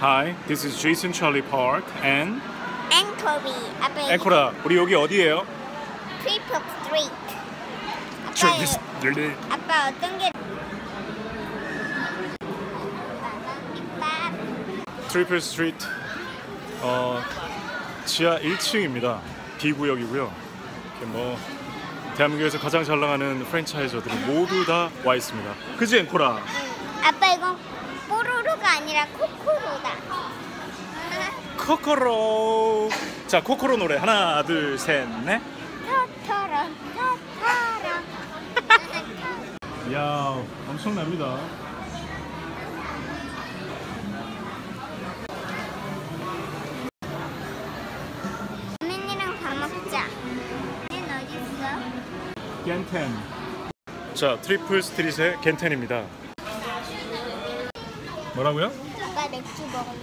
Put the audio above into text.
Hi, this is Jason Charlie Park and 앵커비 아빠 에코라. 우리 여기 어디예요? 스트리트 저기 아빠 네. 아빠 어떤 게 트리플 스트리트 어, 지하 1층입니다. B 구역이고요. 이렇게 뭐 대한민국에서 가장 잘 나가는 프랜차이저들이 모두 다 와 있습니다. 그지 앵코라? 아빠 이건 뽀로로가 아니라 코코로다 코코로. 자 코코로 노래 하나 둘 셋 넷. 토토로 토토로 이야 엄청납니다. 민이랑 밥 먹자 얘는 어디 있어? 겐텐. 자 트리플 스트릿의 겐텐입니다. 뭐라고요? 아빠 맥주 먹을래?